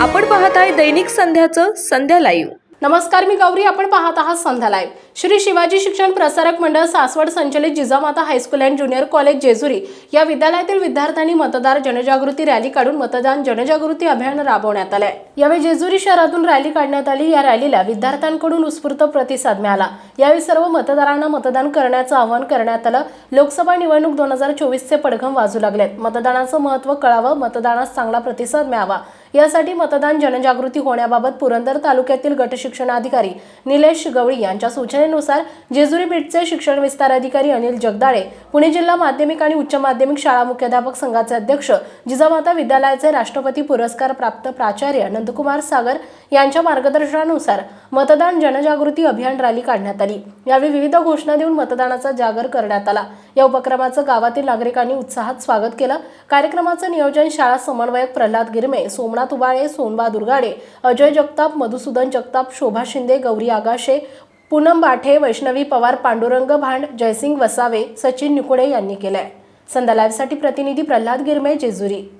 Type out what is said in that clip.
आपण पाहताय दैनिक संध्याचं संध्या लाईव्ह नमस्कार मी गौरी. आपण पाहत आहात संध्या लाईव्ह श्री शिवाजी शिक्षण प्रसारक मंडळ सासवड संचलित Jijamata high school and junior college Jejuri या विद्यालयातील विद्यार्थ्यांनी मतदार जनजागृती रॅली काढून मतदान जनजागृती अभियान राबवण्यात आलंय. यावेळी जेजुरी शहरातून रॅली काढण्यात आली. या रॅलीला विद्यार्थ्यांकडून उत्स्फूर्त प्रतिसाद मिळाला. यावेळी सर्व मतदारांना मतदान करण्याचं आवाहन करण्यात आलं. लोकसभा निवडणूक दोन हजार चोवीसचे पडघम वाजू लागलेत. मतदानाचं महत्त्व कळावं मतदानास चांगला प्रतिसाद मिळावा. यासाठी मतदान जनजागृती होण्याबाबत पुरंदर तालुक्यातील गट शिक्षणाधिकारी निलेश गवळी यांच्या सूचनेनुसार जेजुरी बीटचे शिक्षण विस्तार अधिकारी अनिल जगदाळे पुणे जिल्हा माध्यमिक आणि उच्च माध्यमिक शाळा मुख्याध्यापक संघाचे अध्यक्ष जिजामाता विद्यालयाचे राष्ट्रपती पुरस्कार प्राप्त प्राचार्य नंदकुमार सागर यांच्या मार्गदर्शनानुसार मतदान जनजागृती अभियान रॅली काढण्यात आली. यावेळी विविध घोषणा देऊन मतदानाचा जागर करण्यात आला. या उपक्रमाचं गावातील नागरिकांनी उत्साहात स्वागत केलं. कार्यक्रमाचं नियोजन शाळा समन्वयक प्रल्हाद गिरमे सोमनाथ उबाळे सोनबा दुर्गाडे अजय जगताप मधुसूदन जगताप शोभा शिंदे गौरी आगाशे पूनम बाठे वैष्णवी पवार पांडुरंग भांड जयसिंग वसावे सचिन निकुडे यांनी केलंय. संध्या लाईव्हसाठी प्रतिनिधी प्रल्हाद गिरमे जेजुरी.